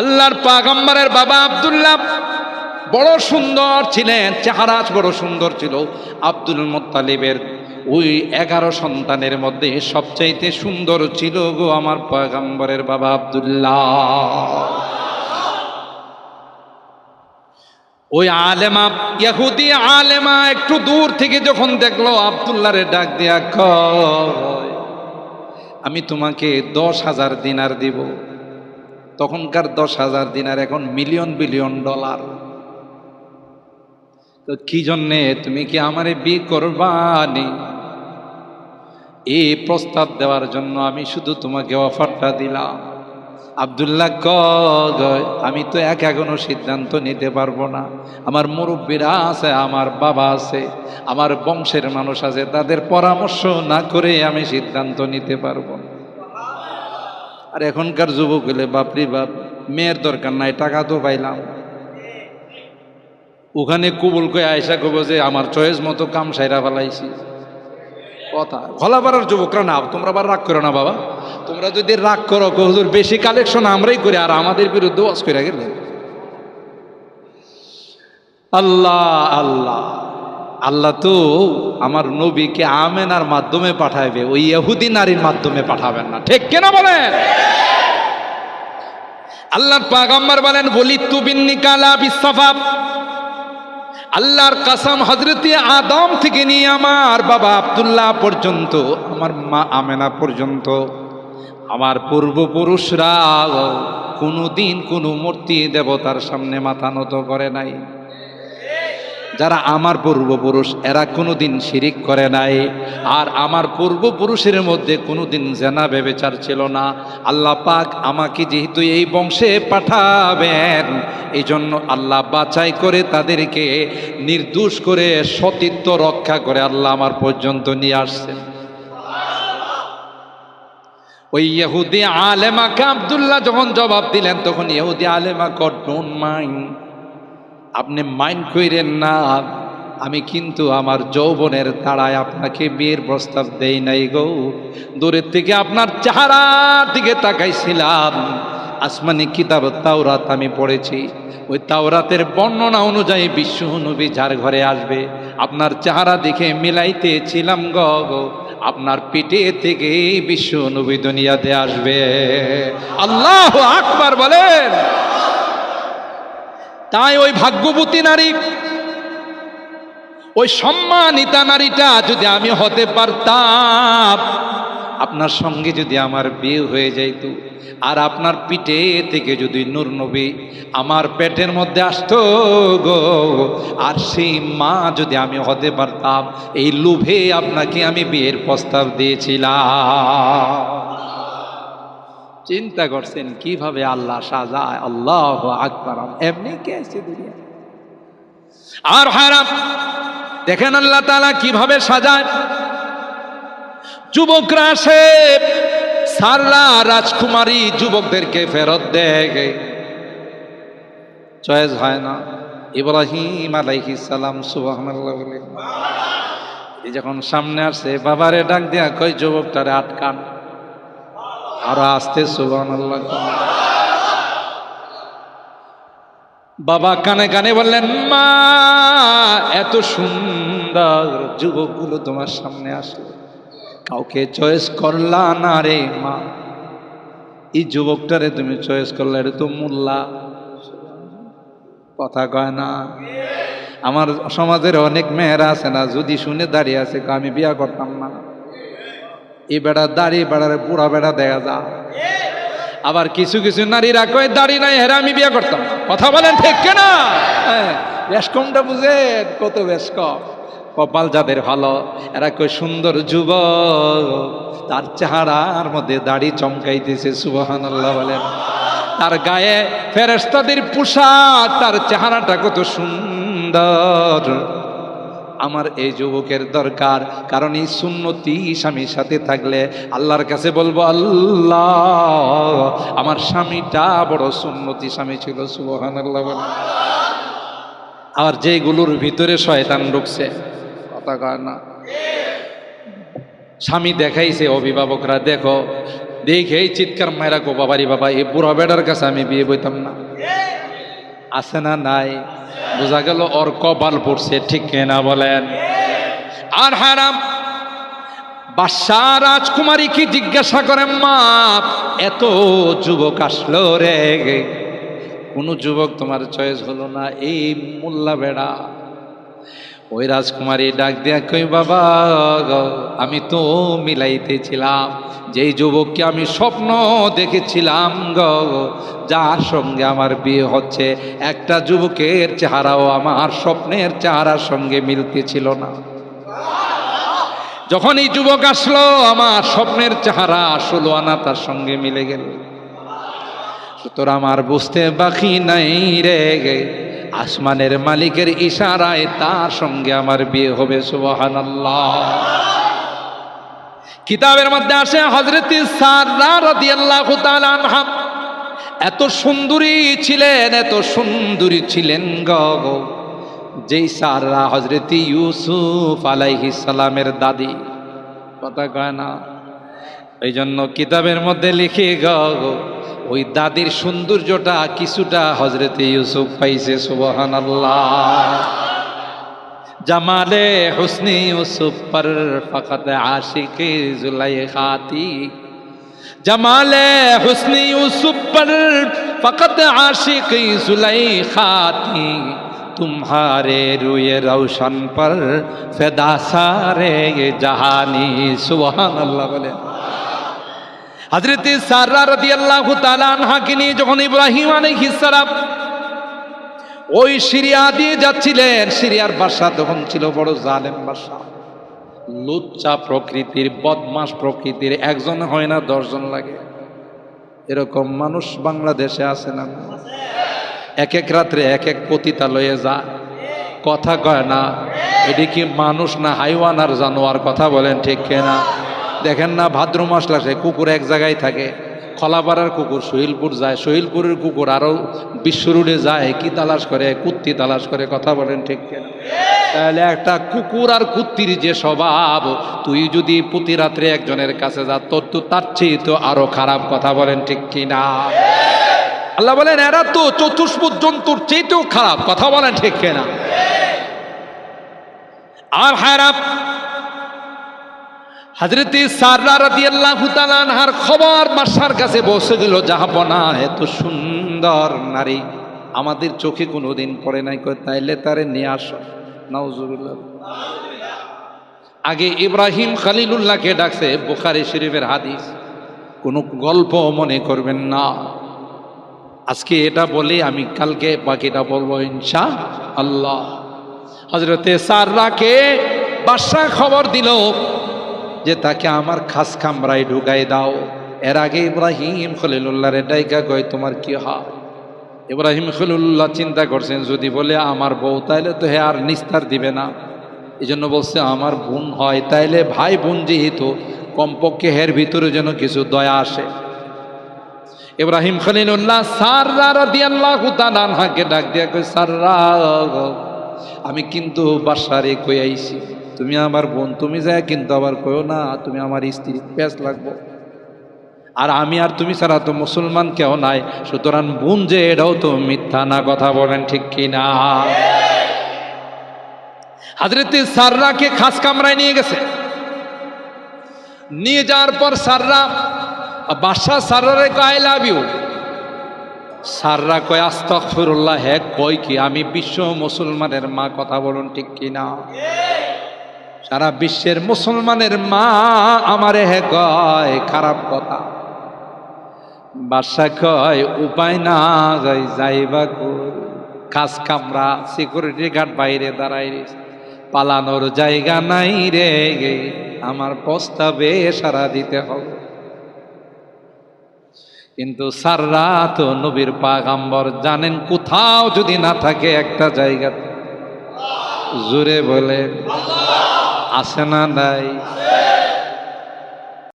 আল্লাহর পাগম্বরের বাবা আব্দুল্লাহ বড় সুন্দর ছিলেন, চেহারা বড় সুন্দর ছিল। আব্দুল মোত্তালিবের ওই এগারো সন্তানের মধ্যে সবচাইতে সুন্দর ছিল গো আমার পয়গম্বরের বাবা আবদুল্লাহ। ওই আলেমা, ইয়াহুদি আলেমা একটু দূর থেকে যখন দেখল, আব্দুল্লাহরে ডাক দিয়া আমি তোমাকে দশ হাজার দিনার দিব। তখনকার দশ হাজার দিনার এখন মিলিয়ন বিলিয়ন ডলার। তো কি জন্যে তুমি কি আমারে বি করবানি? এই প্রস্তাব দেওয়ার জন্য আমি শুধু তোমাকে অফারটা দিলাম। আবদুল্লাহ কয় আমি তো এক এখনও সিদ্ধান্ত নিতে পারব না। আমার মুরব্বীরা আছে, আমার বাবা আছে, আমার বংশের মানুষ আছে, তাদের পরামর্শ না করে আমি সিদ্ধান্ত নিতে পারব না। আর এখনকার যুবক হলে বাপরি বাপ, মেয়ের দরকার নাই, টাকা তো পাইলাম। ওখানে কুবুল কয়ে আয়সা কব যে আমার চয়েস মতো কাম সাইরা ফেলাইছি। কথা। খোলাপাড়ার যুবকরা না তোমরা আবার রাগ করো না বাবা। তোমরা যদি রাগ করো হুজুর, বেশি কালেকশন আমরাই করি, আর আমাদের বিরুদ্ধে ওয়াজ করে গেলে। আল্লাহ আল্লাহ। আল্লাহ তো আমার নবীকে আমেনার মাধ্যমে পাঠাইবে, ওই ইহুদি নারীর মাধ্যমে পাঠাবেন না। ঠিক কেনা বলেন? আল্লাহর পাগম্বর বলেন বলি তুবিন্নি কালা আল্লাহর কাসাম হজরতে আদম থেকে নিয়ে আমার বাবা আব্দুল্লাহ পর্যন্ত, আমার মা আমেনা পর্যন্ত, আমার পূর্বপুরুষরা কোনো দিন কোনো মূর্তি দেবতার সামনে মাথা নত করে নাই। যারা আমার পূর্বপুরুষ, এরা কোনোদিন শিরিক করে নাই। আর আমার পূর্বপুরুষের মধ্যে কোনোদিন জেনা বেবেচার ছিল না। আল্লাহ পাক আমাকে যেহেতু এই বংশে পাঠাবেন এই জন্য আল্লাহ বাছাই করে তাদেরকে নির্দোষ করে সতীত্ব রক্ষা করে আল্লাহ আমার পর্যন্ত নিয়ে আসছেন। ওই ইহুদি আলেমাকে আবদুল্লাহ যখন জবাব দিলেন, তখন ইহুদি আলেমা কর ডোন্ট মাইন্ড আপনি মাইন্ড কইরেন না, আমি কিন্তু আমার যৌবনের তাড়ায় আপনাকে বিয়ের প্রস্তাব দেই নাই গো। দূরের থেকে আপনার চেহারার দিকে তাকাইছিলাম। আসমানি কিতাব তাওরাত আমি পড়েছি। ওই তাওরাতের বর্ণনা অনুযায়ী বিশ্ব নবী যার ঘরে আসবে, আপনার চেহারা দেখে মিলাইতেছিলাম গ, গো। আপনার পেটে থেকে বিশ্ব নবী দুনিয়াতে আসবে। আল্লাহ আকবার বলেন। তাই ওই ভাগ্যবতী নারী, ওই সম্মানিতা নারীটা যদি আমি হতে পারতাম, আপনার সঙ্গে যদি আমার বিয়ে হয়ে যাইত, আর আপনার পিঠে থেকে যদি নূর নবী আমার পেটের মধ্যে আসতো গো, আর সেই মা যদি আমি হতে পারতাম, এই লোভে আপনাকে আমি বিয়ের প্রস্তাব দিয়েছিলাম। চিন্তা করছেন, কীভাবে আল্লাহ সাজায়? আল্লাহ আকবর। এমনি কে আছে দুনিয়া? আর হারাম। দেখেন আল্লাহ তালা কীভাবে সাজায়? যুবকরা আসে, সারলা রাজকুমারী যুবকদেরকে ফেরত দেয়। চয়েস হয় না। ইব্রাহিম আলাইহি সালাম, সুবহানাল্লাহ যখন সামনে আসছে বাবারে ডাক দেয়া কই যুবকটারে আটকান। আর আসতে সুবান বাবা কানে কানে বললেন, মা, এত সুন্দর যুবকগুলো তোমার সামনে আসলো। কাউকে চয়েস করলা না রে, মা। এই যুবকটারে তুমি চয়েস করলে, এটা তো মোল্লা। কথা কয় না। আমার সমাজের অনেক মেয়েরা আছে না, যদি শুনে দাঁড়িয়ে আছে আমি বিয়া করতাম না। এই বেড়া দাড়ি বেড়ারে পুরা বেড়া দেখা যা। আবার কিছু কিছু নারীরা কয়, দাড়ি নাই, হেরা আমি বিয়ে করতাম। কথা বলেন ঠিক কেনা? হ্যাঁ কমটা বুঝে, কত বেশ কম কপাল যাদের ভালো, এরা কই সুন্দর যুব তার চেহারার মধ্যে দাড়ি চমকাইতেছে সুবহান আল্লাহ বলেন। তার গায়ে ফেরেস্তাদের পোশাক, তার চেহারাটা কত সুন্দর। আমার এই যুবকের দরকার, কারণ এই সুন্নতি স্বামীর সাথে থাকলে আল্লাহর কাছে বলব, আল্লাহ, আমার স্বামীটা বড় সুন্নতি স্বামী ছিল সুবহান আল্লাহ আর যেগুলোর ভিতরে শয়তান ঢুকছে, কথা কয় না। স্বামী দেখাইছে, অভিভাবকরা, দেখো, দেখে চিৎকার মায়েরা গো বাবারি বাবা, এই বুড়া বেড়ার কাছে আমি বিয়ে বইতাম না। আছে না নাই? বোঝা গেল ওর কপাল পড়ছে, ঠিক কেনা বলেন? আর হারাম, বাদশাহ রাজকুমারী কি জিজ্ঞাসা করেন, মা, এত যুবক আসলো রে, কোনো যুবক তোমার চয়েস হলো না, এই মোল্লা বেড়া। ওই রাজকুমারী ডাক দিয়া কই, বাবা আমি তো মিলাইতেছিলাম। যেই যুবককে আমি স্বপ্ন দেখেছিলাম গো, যার সঙ্গে আমার বিয়ে হচ্ছে, একটা যুবকের চেহারাও আমার স্বপ্নের চেহারার সঙ্গে মিলতেছিল না। যখন এই যুবক আসলো, আমার স্বপ্নের চেহারা ষোলো আনা তার সঙ্গে মিলে গেল। সুতরাং আমার বুঝতে বাকি নাই রে গে। আসমানের মালিকের ইশারায় তার সঙ্গে আমার বিয়ে হবে সুবহান কিতাবের মধ্যে আসে হজরত এত সুন্দরী ছিলেন এত সুন্দরী ছিলেন গ। যেই সাররা হজরত ইউসুফ আলাইহি সালামের দাদি। কথা কয় না? এই জন্য কিতাবের মধ্যে লিখে গো, ওই দাদির সৌন্দর্যটা কিছুটা হজরতে ইউসুফ পাইছে সুবহান আল্লাহ জামালে হুসনি ইউসুফ পর ফকত আশিক জুলাই খাতি জমালে হুসনি ইউসুফ পর ফকত আশিক জুলাই খাতি তুমারে রুয়ে রৌশন পর ফেদা সারে জাহানি সুবহান আল্লাহ বলে। হজরত সাররা রাদিয়াল্লাহু তাআলা আনহাকে নিয়ে যখন ইব্রাহিম আলাইহিস সালাম ওই সিরিয়া দিয়ে যাচ্ছিলেন, সিরিয়ার বাদশা তখন ছিল বড় জালেম বাদশা লুচ্চা প্রকৃতির বদমাস প্রকৃতির, একজন হয় না, দশজন লাগে। এরকম মানুষ বাংলাদেশে আছে না? এক এক রাত্রে এক এক পতিতা লয়ে যায়। কথা কয় না এটি কি মানুষ না, হাইওয়ান আর জানোয়ার, কথা বলেন ঠিক না দেখেন না, ভাদ্র মাস লাসে কুকুর এক জায়গায় থাকে, খলাপাড়ার কুকুর, সহিলপুর যায়, সহিলপুরের কুকুর আরও বিশ্বরুডে যায়, কি তালাশ করে, কুত্তি তালাশ করে, কথা বলেন ঠিক তাহলে একটা কুকুর আর কুত্তির যে স্বভাব, তুই যদি প্রতি রাত্রে একজনের কাছে যা, তোর তো তার চেয়ে তো আরও খারাপ, কথা বলেন ঠিক কিনা? আল্লাহ বলেন, এরা তো চতুষ্পুত জন্তুর চেয়েতেও খারাপ, কথা বলেন ঠিক কিনা? আর খারাপ হাজরতে সাররা রাদিয়াল্লাহু তাআলা আনহার খবর বাদশার কাছে বসে গেল জাহাপনা এত সুন্দর নারী। আমাদের চোখে কোনোদিন পড়ে নাই। কই তাইলে তারে নিয়ে আসো। নাউজুবিল্লাহ। আগে ইব্রাহিম খালিলুল্লাহকে ডাকছে, বুখারি শরীফের হাদিস। কোনো গল্প মনে করবেন না। আজকে এটা বলে আমি কালকে বাকিটা বলব ইনশা আল্লাহ হজরতে সাররাকে বাদশাহ খবর দিল যে তাকে আমার খাস কামরায় ঢুকাই দাও। এর আগে ইব্রাহিম খলিলুল্লাহর ডাইকা কয়, তোমার কি হয়? ইব্রাহিম খলিলুল্লাহ চিন্তা করছেন, যদি বলে আমার বউ, তাইলে তো হে আর নিস্তার দিবে না। এই জন্য বলছে, আমার বোন হয়, তাইলে ভাই বোন যেহেতু, কমপক্ষে হের ভিতরে যেন কিছু দয়া আসে। ইব্রাহিম খলিলুল্লাহ সাররা রাদিয়াল্লাহু আনহাকে ডাক দিয়া কই সাররা, আমি কিন্তু বাসারে কই আইছি? তুমি আমার বোন, তুমি যায় কিন্তু আবার কইও না, তুমি আমার স্ত্রী প্যাস লাগবো। আর আমি আর তুমি ছাড়া তো মুসলমান কেউ নাই, সুতরাং বোন যে এটাও তো মিথ্যা না, কথা বলেন ঠিক কি না হাজরতে সাররাকে খাস কামরায় নিয়ে গেছে। নিয়ে যাওয়ার পর সাররা, বাদশাহ সাররারে আই লাভ ইউ সাররা কয়, আস্তাগফিরুল্লাহ, হে কয় কি, আমি বিশ্ব মুসলমানের মা, কথা বলুন ঠিক কি না সারা বিশ্বের মুসলমানের মা আমারে হে কয়, খারাপ কথা। বাদশা কয়, উপায় না যাই যাইবা খাস কামরা সিকিউরিটি গার্ড বাইরে দাঁড়াই পালানোর জায়গা নাই রে আমার প্রস্তাবে সারা দিতে হবে। কিন্তু সাররা তো নবীর পাগাম্বর, জানেন কোথাও যদি না থাকে একটা জায়গাতে। জোরে বলে আসে না নাই।